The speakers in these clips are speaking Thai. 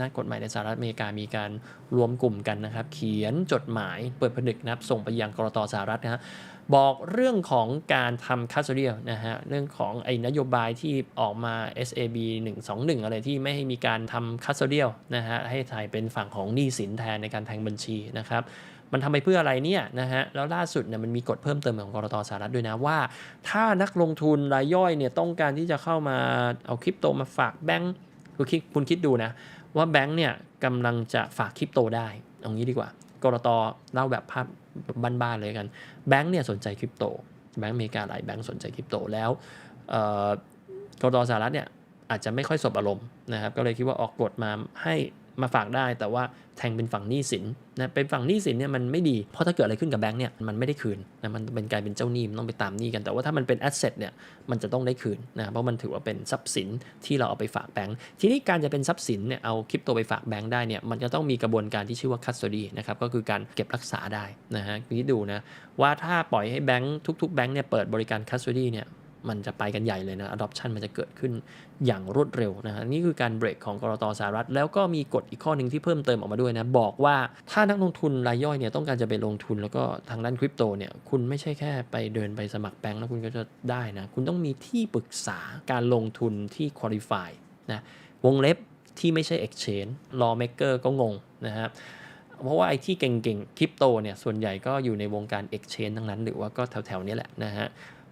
นักกฎหมายในสหรัฐอเมริกามีการรวมกลุ่มกันนะครับ เขียนจดหมายเปิดผนึกนะครับ ส่งไปยังกรตสหรัฐนะฮะบอกเรื่องของการทำคัสเดียนะฮะเรื่องของไอ้นโยบายที่ออกมา SAB 121 อะไรที่ไม่ให้มีการทำคัสเดียนะฮะให้ไทยเป็นฝั่งของหนี้สินแทนในการแทงบัญชีนะครับมันทำไปเพื่ออะไรเนี่ยนะฮะ แล้วล่าสุดเนี่ยมันมีกฎเพิ่มเติมของกรตสหรัฐด้วยนะว่า ถ้านักลงทุนรายย่อยเนี่ยต้องการที่จะเข้ามาเอาคริปโตมาฝากแบงก์คุณคิดคุณคิดดูนะ ว่าแบงก์เนี่ยกำลังจะฝากคริปโตได้เอางี้ดีกว่ากรตเล่าแบบภาพบ้านๆเลยกัน แบงก์เนี่ยสนใจคริปโต แบงก์อเมริกาหลายแบงก์สนใจคริปโตแล้วกรตสหรัฐเนี่ยอาจจะไม่ค่อยสบอารมณ์นะครับก็เลยคิดว่าออกกฎมาให้ มาฝากได้ แต่ว่าแทงเป็นฝั่งหนี้สินนะเป็นฝั่งหนี้สินเนี่ยมันไม่ดีเพราะถ้าเกิดอะไรขึ้นกับแบงก์เนี่ยมันไม่ได้คืนนะมันเป็นกลายเป็นเจ้าหนี้มันต้องไปตามหนี้กันแต่ว่าถ้ามันเป็นแอสเซทเนี่ยมันจะต้องได้คืนนะเพราะมันถือว่าเป็นทรัพย์สินที่เราเอาไปฝากแบงก์ทีนี้การจะเป็นทรัพย์สินเนี่ยเอาคริปโตไปฝากแบงก์ได้เนี่ยมันจะต้องมีกระบวนการที่ชื่อว่า custody นะครับก็คือการเก็บรักษาได้นะฮะคิดดูนะว่าถ้าปล่อยให้แบงก์ทุก ๆ แบงก์เนี่ยเปิดบริการ custody เนี่ย มันจะไปกันใหญ่เลยนะ adoption มันจะเกิดขึ้นอย่างรวดเร็วนะฮะนี่คือการเบรกของกรตสหรัฐ แล้วก็มีกฎอีกข้อหนึ่งที่เพิ่มเติมออกมาด้วยนะ บอกว่าถ้านักลงทุนรายย่อยเนี่ยต้องการจะไปลงทุนแล้วก็ทางด้านคริปโตเนี่ยคุณไม่ใช่แค่ไปเดินไปสมัครแบงก์แล้วคุณก็จะได้นะ คุณต้องมีที่ปรึกษาการลงทุนที่ qualify นะวงเล็บที่ไม่ใช่ exchange lawmaker ก็งงนะครับเพราะว่าไอ้ที่เก่งๆคริปโตเนี่ยส่วนใหญ่ก็อยู่ในวงการ Exchange ทั้งนั้น หรือว่าก็แถวๆนี้แหละนะฮะ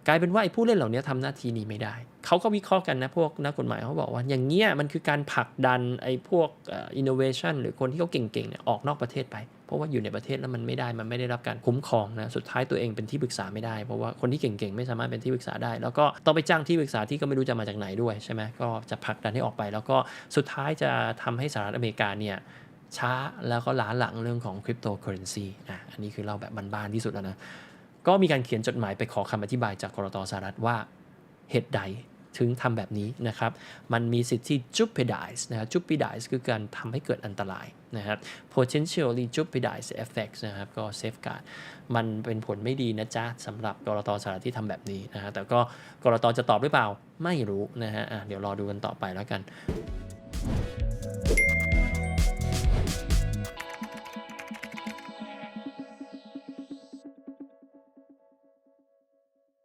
กลายเป็นว่าไอ้ผู้เล่นเหล่านี้ทำหน้าที่นี้ไม่ได้ เขาก็วิเคราะห์กันนะพวกนักกฎหมายเขาบอกว่าอย่างเงี้ยมันคือการผลักดันไอ้พวกอินโนเวชันหรือคนที่เขาเก่งๆเนี่ยออกนอกประเทศไป เพราะว่าอยู่ในประเทศแล้วมันไม่ได้มันไม่ได้รับการคุ้มครองนะสุดท้ายตัวเองเป็นที่ปรึกษาไม่ได้ เพราะว่าคนที่เก่งๆไม่สามารถเป็นที่ปรึกษาได้ แล้วก็ต้องไปจ้างที่ปรึกษาที่ก็ไม่รู้จะมาจากไหนด้วยใช่ไหมก็จะผลักดันให้ออกไป แล้วก็สุดท้ายจะทำให้สหรัฐอเมริกาเนี่ยช้าแล้วก็ล้าหลังเรื่องของคริปโตเคอเรนซีอะอันนี้คือเล่าแบบบ้านๆที่สุดแล้วนะ ก็มีการเขียนจดหมายไปขอคำอธิบายจากกรตสหรัฐว่าเหตุใดถึงทำแบบนี้นะครับ มันมีสิทธิ์ที่ jeopardize นะครับ jeopardize คือการทำให้เกิดอันตรายนะครับ potentially jeopardize effects นะครับก็ safeguard มันเป็นผลไม่ดีนะจ๊ะสำหรับกรตสหรัฐที่ทำแบบนี้นะฮะแต่ก็กรตจะตอบหรือเปล่าไม่รู้นะฮะะเดี๋ยวรอดูกันต่อไปแล้วกัน